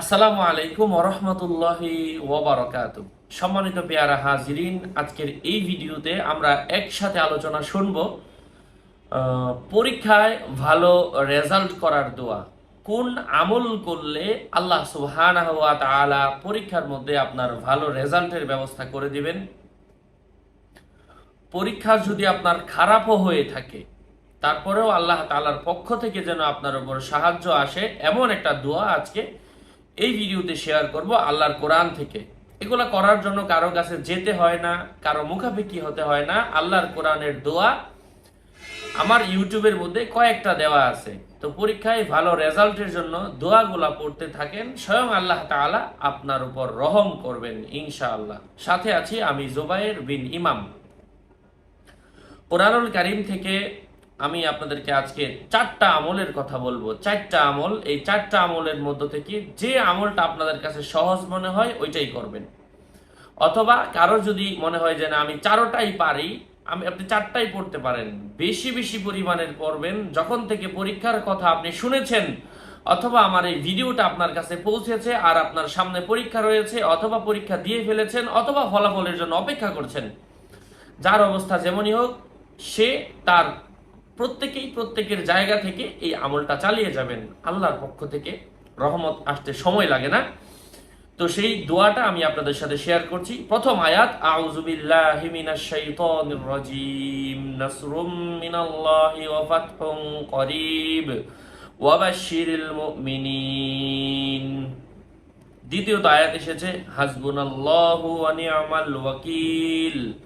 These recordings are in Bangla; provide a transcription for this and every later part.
আসসালামু আলাইকুম ওরহমতুল্লাহি ওবরাকাত। সম্মানিত পেয়ারা হাজিরিন, আজকের এই ভিডিওতে আমরা একসাথে আলোচনা শুনব পরীক্ষায় ভালো রেজাল্ট করার দোয়া। কোন আমল করলে আল্লাহ সুবহানাহু পরীক্ষার মধ্যে আপনার ভালো রেজাল্টের ব্যবস্থা করে দিবেন? পরীক্ষা যদি আপনার খারাপও হয়ে থাকে, তারপরেও আল্লাহ তাআলার পক্ষ থেকে যেন আপনার উপর সাহায্য আসে, এমন একটা দোয়া আজকে এই ভিডিওতে শেয়ার করব আল্লাহর কোরআন থেকে। এগুলা করার জন্য কারও কাছে যেতে হয় না, কারও মুখাপেক্ষি হতে হয় না। আল্লাহর কোরআনের দোয়া আমার ইউটিউবের মধ্যে কয়েকটা দেওয়া আছে। তো পরীক্ষায় ভালো রেজাল্টের জন্য দোয়াগুলা পড়তে থাকেন, স্বয়ং আল্লাহ তাআলা আপনার উপর রহম করবেন, ইনশাআল্লাহ। সাথে আছি আমি জোবায়ের বিন ইমাম। কোরআনুল কারিম থেকে আমি আপনাদেরকে আজকে চারটা আমলের কথা বলব। চারটা আমল, এই চারটা আমলের মধ্য থেকে যে আমলটা আপনাদের কাছে সহজ মনে হয়, ওইটাই করবেন। অথবা কারও যদি মনে হয় যে না, আমি চারোটাই পারি, আমি, আপনি চারটাই পড়তে পারেন। বেশি বেশি পরিমাণের পড়বেন। যখন থেকে পরীক্ষার কথা আপনি শুনেছেন, অথবা আমার এই ভিডিওটা আপনার কাছে পৌঁছেছে আর আপনার সামনে পরীক্ষা রয়েছে, অথবা পরীক্ষা দিয়ে ফেলেছেন, অথবা ফলাফলের জন্য অপেক্ষা করছেন, যার অবস্থা যেমনই হোক, সে তার প্রত্যেকেই প্রত্যেকের জায়গা থেকে এই আমলটা চালিয়ে যাবেন। আল্লাহর পক্ষ থেকে রহমত আসতে সময় লাগে না। তো সেই দোয়াটা আমি আপনাদের সাথে শেয়ার করছি। প্রথম আয়াত মিনাল্লাহি করিব, ওয়া দ্বিতীয়ত আয়াত এসেছে, হাসবুনাল্লাহু ওয়া নি'মাল ওয়াকিল।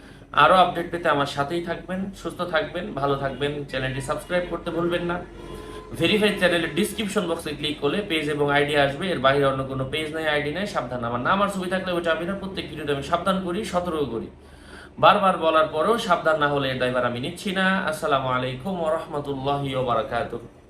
আরও আপডেট পেতে আমার সাথেই থাকবেন, সুস্থ থাকবেন, ভালো থাকবেন। চ্যানেলটি সাবস্ক্রাইব করতে ভুলবেন না। ভেরিফাইড চ্যানেলের ডিসক্রিপশন বক্সে ক্লিক করলে পেজ এবং আইডি আসবে। এর বাইরে অন্য কোনো পেজ নাই আইডি নাই, সাবধান। আমার নাম আর ছবি থাকলে ওইটা আমি না, প্রত্যেক ভিডিওতে আমি সাবধান করি, সতর্ক করি। বারবার বলার পরেও সাবধান না হলে এর দায়ভার আমি নিচ্ছি না। আসসালামু আলাইকুম রাহমাতুল্লাহি বারাকাতুহু।